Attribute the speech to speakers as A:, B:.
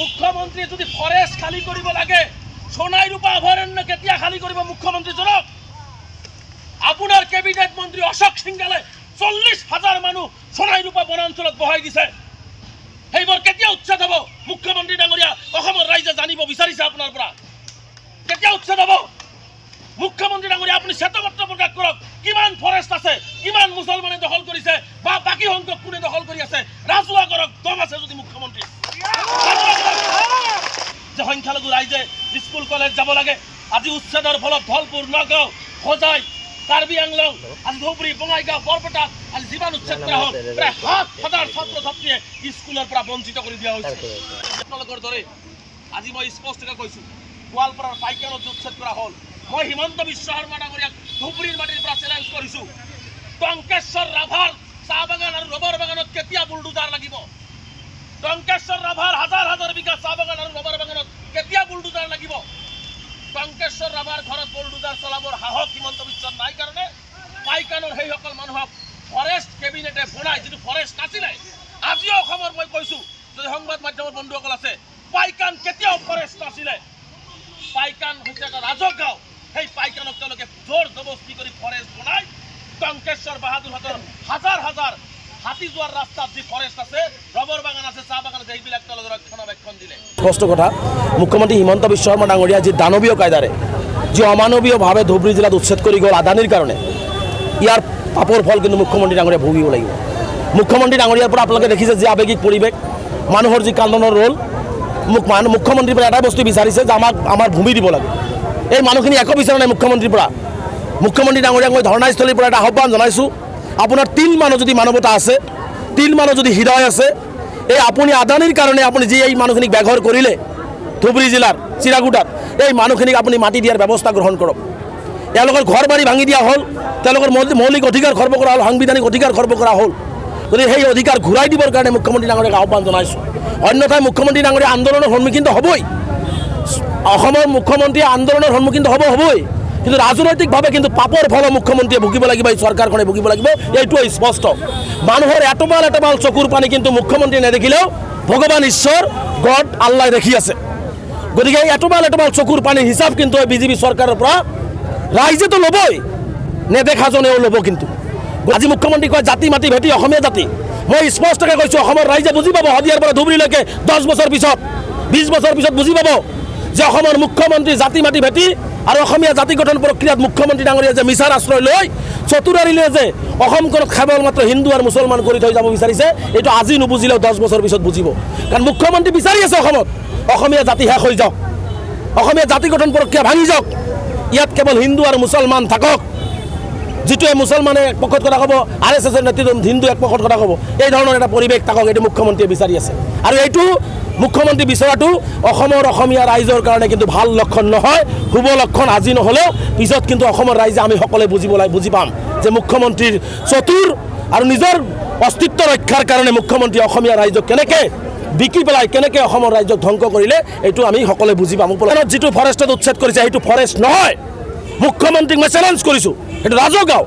A: মুখ্যমন্ত্ৰী যদি ফৰেষ্ট খালী কৰিব লাগে সোণাই ৰূপা অভয়াৰণ্য কেতিয়া খালী কৰিব মুখ্যমন্ত্ৰীজনক আপোনাৰ কেবিনেট মন্ত্ৰী অশোক সিংগালে চল্লিছ হাজাৰ মানুহ সোণাই ৰূপা বনাঞ্চলত বহাই দিছে। সেইবোৰ কেতিয়া উচ্ছেদ হ'ব? মুখ্যমন্ত্ৰী ডাঙৰীয়া, অসমৰ ৰাইজে জানিব বিচাৰিছে আপোনাৰ পৰা। কেতিয়া উচ্ছেদ হ'ব? মুখ্যমন্ত্ৰী ডাঙৰীয়া, আপুনি শ্বেতপত্ৰ প্ৰকাশ কৰক। কিমান ফৰেষ্ট আছে, কিমান মুছলমানে দখল কৰিছে, বা বাকী সংখ্যক কোনে দখল কৰি আছে, ৰাজহুৱা কৰক, দম আছে যদি মুখ্যমন্ত্ৰী। যে সংখ্যালঘু ৰাইজে স্কুল, কলেজ যাব লাগে, আজি উচ্ছেদৰ ফলত ধলপুৰ, নগাঁও, হোজাই কাৰ্বি আংলং আজি ধুবুৰী বঙাইগাঁও বৰপেটা আজি উচ্ছেদ কৰা হ'ল প্ৰায় সাত হাজাৰ ছাত্ৰ ছাত্ৰীয়ে স্কুলৰ পৰা বঞ্চিত কৰি দিয়া হৈছে। আপোনালোকৰ দৰে আজি মই স্পষ্টকৈ কৈছোঁ গোৱালপাৰাৰ পাইকানত উচ্ছেদ কৰা হ'ল মই হিমন্ত বিশ্ব শৰ্মা ডাঙৰীয়াক ধুবুৰীৰ মাটিৰ পৰা চেলেঞ্জ কৰিছোঁ। টংকেশ্বৰ ৰাভাৰ চাহ বাগান আৰু ৰবৰ বাগানত কেতিয়া বুলডোজাৰ লাগিব? টংকেশ্বৰ ৰাভাৰ হাজাৰ হাজাৰ বিঘা চাহ বাগান আৰু ৰবৰ বাগানত কেতিয়া বুলডোজাৰ লাগিব? টংকেশ্বৰ ৰাভাৰ ঘৰত বুলডোজাৰ চলাবৰ সাহস হিমন্ত বিশ্বৰ নাই কাৰণে। পাইকানৰ সেইসকল মানুহক ফৰেষ্ট কেবিনেটে বনাই যিটো ফৰেষ্ট নাছিলে, আজিও অসমৰ মই কৈছোঁ, যদি সংবাদ মাধ্যমৰ বন্ধুসকল আছে, পাইকান কেতিয়াও ফৰেষ্ট নাছিলে। পাইকান হৈছে এটা ৰাজহ গাঁও। সেই পাইকানক তেওঁলোকে জোৰ জবস্তি কৰি ফৰেষ্ট বনাই টংকেশ্বৰ বাহাদুৰহঁতৰ হাজাৰ হাজাৰ হাতী যোৱাৰ ৰাস্তাত যি আছে ৰবৰ বাগান আছে চাহ বাগান আছে সেইবিলাক তেওঁলোকে ৰক্ষণাবেক্ষণ দিলে।
B: স্পষ্ট কথা মুখ্যমন্ত্ৰী হিমন্ত বিশ্ব শৰ্মা ডাঙৰীয়া যি দানৱীয় কায়দাৰে, যি অমানৱীয়ভাৱে ধুবুৰী জিলাত উচ্ছেদ কৰি গ'ল আদানীৰ কাৰণে, ইয়াৰ পাপৰ ফল কিন্তু মুখ্যমন্ত্ৰী ডাঙৰীয়া ভুগিব লাগিব। মুখ্যমন্ত্ৰী ডাঙৰীয়াৰ পৰা আপোনালোকে দেখিছে যি আৱেগিক পৰিৱেশ, মানুহৰ যি কান্দনৰ ৰোল মোক মুখ্যমন্ত্ৰীৰ পৰা এটাই বস্তু বিচাৰিছে যে আমাক আমাৰ ভূমি দিব লাগে। এই মানুহখিনি একো বিচৰা নাই মুখ্যমন্ত্ৰীৰ পৰা। মুখ্যমন্ত্ৰী ডাঙৰীয়াক মই ধৰ্ণাস্থলীৰ পৰা এটা আহ্বান জনাইছোঁ। আপোনাৰ তিল মানুহ যদি মানৱতা আছে তিল মানুহ যদি হৃদয় আছে, এই আপুনি আদানীৰ কাৰণে আপুনি যি এই মানুহখিনিক বেঘৰ কৰিলে ধুবুৰী জিলাৰ চিৰাগুটাত এই মানুহখিনিক আপুনি মাটি দিয়াৰ ব্যৱস্থা গ্ৰহণ কৰক তেওঁলোকৰ ঘৰ বাৰী ভাঙি দিয়া হ'ল, তেওঁলোকৰ মৌলিক অধিকাৰ খৰ্ব কৰা হ'ল, সাংবিধানিক অধিকাৰ খৰ্ব কৰা হ'ল। গতিকে সেই অধিকাৰ ঘূৰাই দিবৰ কাৰণে মুখ্যমন্ত্ৰী ডাঙৰীয়াক আহ্বান জনাইছোঁ। অন্যথাই মুখ্যমন্ত্ৰী ডাঙৰীয়া আন্দোলনৰ সন্মুখীনতো হ'বই। অসমৰ মুখ্যমন্ত্ৰীয়ে আন্দোলনৰ সন্মুখীন হ'ব হ'বই। কিন্তু ৰাজনৈতিকভাৱে কিন্তু পাপৰ ফল মুখ্যমন্ত্ৰীয়ে ভুগিব লাগিব, এই চৰকাৰখনে ভুগিব লাগিব এইটো স্পষ্ট। মানুহৰ এটোপাল এটোপাল চকুৰ পানী কিন্তু মুখ্যমন্ত্ৰীয়ে নেদেখিলেও ভগৱান ঈশ্বৰ, গড আল্লাই দেখি আছে। গতিকে এই এটোপাল এটোপাল চকুৰ পানীৰ হিচাপ কিন্তু এই বিজেপি চৰকাৰৰ পৰা ৰাইজেতো ল'বই, নেদেখাজনেও ল'ব কিন্তু। আজি মুখ্যমন্ত্ৰী কয়, জাতি মাতি ভেটি, অসমীয়া জাতি। মই স্পষ্টকৈ কৈছোঁ, অসমৰ ৰাইজে বুজি পাব, শদিয়াৰ পৰা ধুবুৰীলৈকে দহ বছৰ পিছত বিছ বছৰ পিছত বুজি পাব যে অসমৰ মুখ্যমন্ত্ৰী জাতি মাতি ভেটি আৰু অসমীয়া জাতি গঠন প্ৰক্ৰিয়াত মুখ্যমন্ত্ৰী ডাঙৰীয়া যে মিছাৰ আশ্ৰয় লৈ চতুৰাৰিলে যে অসমখনক কেৱল মাত্ৰ হিন্দু আৰু মুছলমান কৰি থৈ যাব বিচাৰিছে, এইটো আজি নুবুজিলেও দহ বছৰ পিছত বুজিব। কাৰণ মুখ্যমন্ত্ৰী বিচাৰি আছে অসমত, অসমীয়া জাতি শেষ হৈ যাওক। অসমীয়া জাতি গঠন প্ৰক্ৰিয়া ভাঙি যাওক। ইয়াত কেৱল হিন্দু আৰু মুছলমান থাকক। যিটোৱে মুছলমানে এক পক্ষত কথা ক'ব, আৰ এছ এছৰ নেতৃত্ব হিন্দু এক পক্ষত কথা ক'ব, এই ধৰণৰ এটা পৰিৱেশ থাকক এইটো মুখ্যমন্ত্ৰীয়ে বিচাৰি আছে। আৰু এইটো মুখ্যমন্ত্ৰী বিচৰাটো অসমৰ অসমীয়া ৰাইজৰ কাৰণে কিন্তু ভালো লক্ষণ নহয়, শুভ লক্ষণ আজি নহ'লেও পিছত কিন্তু অসমৰ ৰাইজে আমি সকলোৱে বুজিব লাগে বুজি পাম যে মুখ্যমন্ত্ৰীৰ চতুৰ আৰু নিজৰ অস্তিত্ব ৰক্ষাৰ কাৰণে মুখ্যমন্ত্ৰীয়ে অসমীয়া ৰাইজক কেনেকৈ বিকি পেলাই, কেনেকৈ অসমৰ ৰাইজক ধ্বংস কৰিলে, এইটো আমি সকলোৱে বুজি পাম। যিটো ফৰেষ্টত উচ্ছেদ কৰিছে, সেইটো ফৰেষ্ট নহয়। মুখ্যমন্ত্ৰীক মই চেলেঞ্জ কৰিছোঁ এইটো ৰাজহ গাঁও